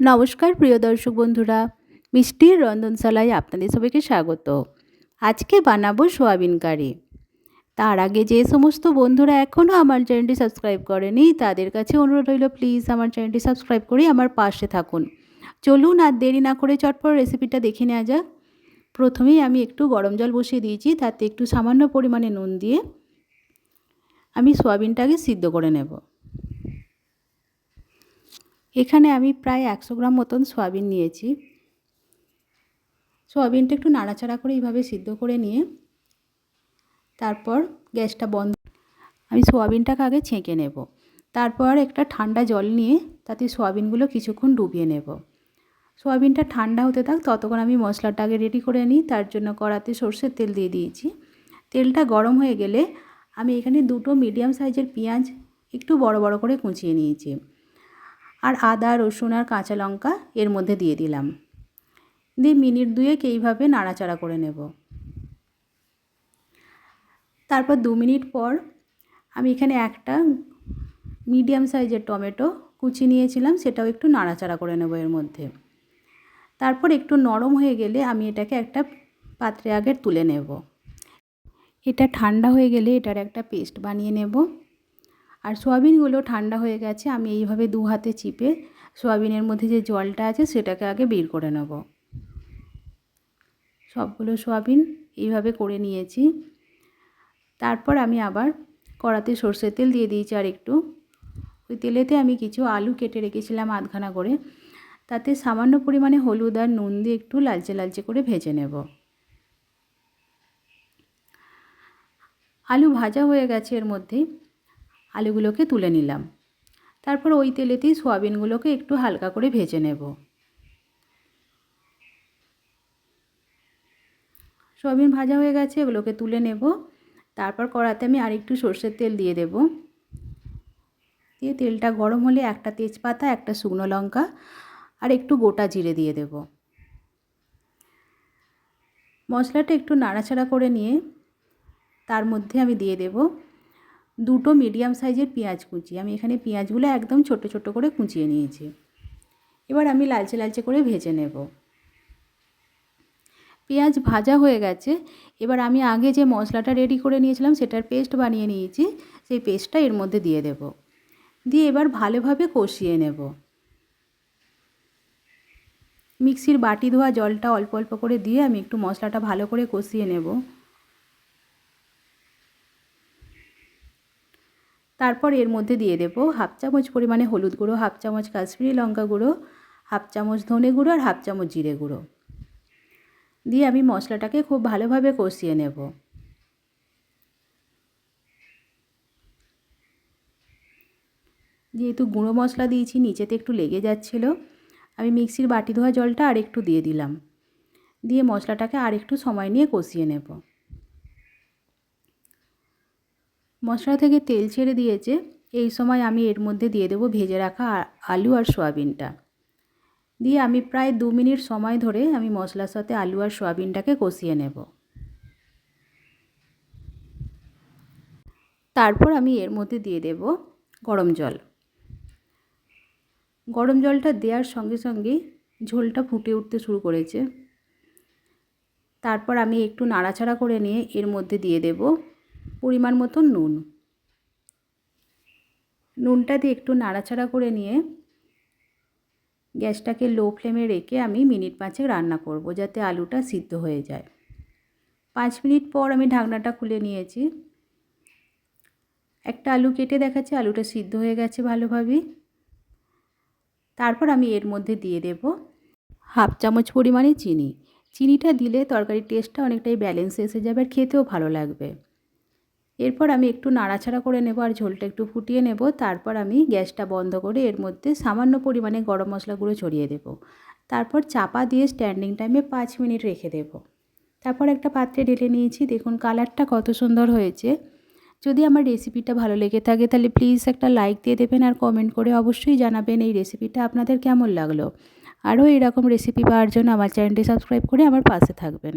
নমস্কার, প্রিয় দর্শক বন্ধুরা। মিষ্টির রন্ধনশালায় আপনাদের সবাইকে স্বাগত। আজকে বানাবো সোয়াবিন কারি। তার আগে যে সমস্ত বন্ধুরা এখনও আমার চ্যানেলটি সাবস্ক্রাইব করেনি, তাদের কাছে অনুরোধ রইল প্লিজ আমার চ্যানেলটি সাবস্ক্রাইব করে আমার পাশে থাকুন। চলুন আর দেরি না করে চটপট রেসিপিটা দেখে নেওয়া যাক। প্রথমেই আমি একটু গরম জল বসিয়ে দিয়েছি, তাতে একটু সামান্য পরিমাণে নুন দিয়ে আমি সোয়াবিনটাকে সিদ্ধ করে নেব। এখানে আমি প্রায় একশো গ্রাম মতন সয়াবিন নিয়েছি। সয়াবিনটা একটু নাড়াচাড়া করে এইভাবে সিদ্ধ করে নিয়ে তারপর গ্যাসটা বন্ধ আমি সোয়াবিনটাকে আগে ছেঁকে নেব। তারপর একটা ঠান্ডা জল নিয়ে তাতে সোয়াবিনগুলো কিছুক্ষণ ডুবিয়ে নেব। সোয়াবিনটা ঠান্ডা হতে থাক ততক্ষণ আমি মশলাটা আগে রেডি করে নিই, তার জন্য কড়াতে সর্ষের তেল দিয়ে দিয়েছি। তেলটা গরম হয়ে গেলে আমি এখানে দুটো মিডিয়াম সাইজের পেঁয়াজ একটু বড় বড় করে কুচিয়ে নিয়েছি। আর আদা, রসুন আর কাঁচা লঙ্কা এর মধ্যে দিয়ে দিলাম। দিয়ে মিনিট দুয়েক এইভাবে নাড়াচাড়া করে নেব। তারপর দু মিনিট পর আমি এখানে একটা মিডিয়াম সাইজের টমেটো কুচি নিয়েছিলাম, সেটাও একটু নাড়াচাড়া করে নেব এর মধ্যে। তারপর একটু নরম হয়ে গেলে আমি এটাকে একটা পাত্রে আগে তুলে নেব। এটা ঠান্ডা হয়ে গেলে এটার একটা পেস্ট বানিয়ে নেব। আর সোয়াবিনগুলো ঠান্ডা হয়ে গেছে, আমি এইভাবে দু হাতে চিপে সোয়াবিনের মধ্যে যে জলটা আছে সেটাকে আগে বের করে নেব। সবগুলো সোয়াবিন এইভাবে করে নিয়েছি। তারপর আমি আবার কড়াতে সর্ষের তেল দিয়ে দিয়েছি আর একটু। ওই তেলেতে আমি কিছু আলু কেটে রেখেছিলাম আধখানা করে। তাতে সামান্য পরিমাণে হলুদ আর নুন দিয়ে একটু লালচে লালচে করে ভেজে নেব। আলু ভাজা হয়ে গেছে এর মধ্যেই আলুগুলোকে তুলে নিলাম। তারপর ওই তেলেতেই সোয়াবিনগুলোকে একটু হালকা করে ভেজে নেব। সোয়াবিন ভাজা হয়ে গেছে, এগুলোকে তুলে নেব। তারপর কড়াতে আমি আরেকটু সর্ষের তেল দিয়ে দেব। দিয়ে তেলটা গরম হলে একটা তেজপাতা, একটা শুকনো লঙ্কা আর একটু গোটা জিরে দিয়ে দেব। মশলাটা একটু নাড়াচাড়া করে নিয়ে তার মধ্যে আমি দিয়ে দেব। দুটো মিডিয়াম সাইজের পেঁয়াজ কুচি। আমি এখানে পেঁয়াজগুলো একদম ছোট ছোট করে কুচিয়ে নিয়েছি। এবার আমি লালচে লালচে করে ভেজে নেব। পেঁয়াজ ভাজা হয়ে গেছে। এবার আমি আগে যে মশলাটা রেডি করে নিয়েছিলাম, সেটার পেস্ট বানিয়ে নিয়েছি। সেই পেস্টটা এর মধ্যে দিয়ে দেব। দিয়ে এবার ভালোভাবে কষিয়ে নেব। মিক্সির বাটি ধোয়া জলটা অল্প অল্প করে দিয়ে আমি একটু মশলাটা ভালো করে কষিয়ে নেব। তারপর এর মধ্যে দিয়ে দেব হাফ চামচ পরিমাণে হলুদ গুঁড়ো, হাফ চামচ কাশ্মীরি লঙ্কা গুঁড়ো, হাফ চামচ ধনে গুঁড়ো আর হাফ চামচ জিরে গুঁড়ো। দিয়ে আমি মশলাটাকে খুব ভালোভাবে কষিয়ে নেব। যেহেতু গুঁড়ো মশলা দিয়েছি, নিচেতে একটু লেগে যাচ্ছিল, আমি মিক্সির বাটি ধোয়া জলটা আর একটু দিয়ে দিলাম। দিয়ে মশলাটাকে আর একটু সময় নিয়ে কষিয়ে নেব। মশলা থেকে তেল ছেড়ে দিয়েছে, এই সময় আমি এর মধ্যে দিয়ে দেবো ভেজে রাখা আলু আর সোয়াবিনটা। দিয়ে আমি প্রায় দু মিনিট সময় ধরে আমি মশলার সাথে আলু আর সোয়াবিনটাকে কষিয়ে নেব। তারপর আমি এর মধ্যে দিয়ে দেব গরম জল। গরম জলটা দেওয়ার সঙ্গে সঙ্গে ঝোলটা ফুটে উঠতে শুরু করেছে। তারপর আমি একটু নাড়াচাড়া করে নিয়ে এর মধ্যে দিয়ে দেব পরিমাণ মতন নুন। নুনটা দিয়ে একটু নাড়াচাড়া করে নিয়ে গ্যাসটাকে লো ফ্লেমে রেখে আমি মিনিট পাঁচেক রান্না করব যাতে আলুটা সিদ্ধ হয়ে যায়। পাঁচ মিনিট পর আমি ঢাকনাটা খুলে নিয়েছি। একটা আলু কেটে দেখাচ্ছে, আলুটা সিদ্ধ হয়ে গেছে ভালোভাবেই তারপর আমি এর মধ্যে দিয়ে দেব হাফ চামচ পরিমাণে চিনি। চিনিটা দিলে তরকারির টেস্টটা অনেকটাই ব্যালেন্স এসে যাবে আর খেতেও ভালো লাগবে। এরপর আমি একটু নাড়াচাড়া করে নেব আর ঝোলটা একটু ফুটিয়ে নেব। তারপর আমি গ্যাসটা বন্ধ করে এর মধ্যে সামান্য পরিমাণে গরম মশলাগুলো ছড়িয়ে দেব। তারপর চাপা দিয়ে স্ট্যান্ডিং টাইমে পাঁচ মিনিট রেখে দেব। তারপর একটা পাত্রে ঢেলে নিয়েছি। দেখুন কালারটা কত সুন্দর হয়েছে। যদি আমার রেসিপিটা ভালো লেগে থাকে তাহলে প্লিজ একটা লাইক দিয়ে দেবেন আর কমেন্ট করে অবশ্যই জানাবেন এই রেসিপিটা আপনাদের কেমন লাগল। আরও এরকম রেসিপি পাওয়ার জন্য আমার চ্যানেলটি সাবস্ক্রাইব করে আমার পাশে থাকবেন।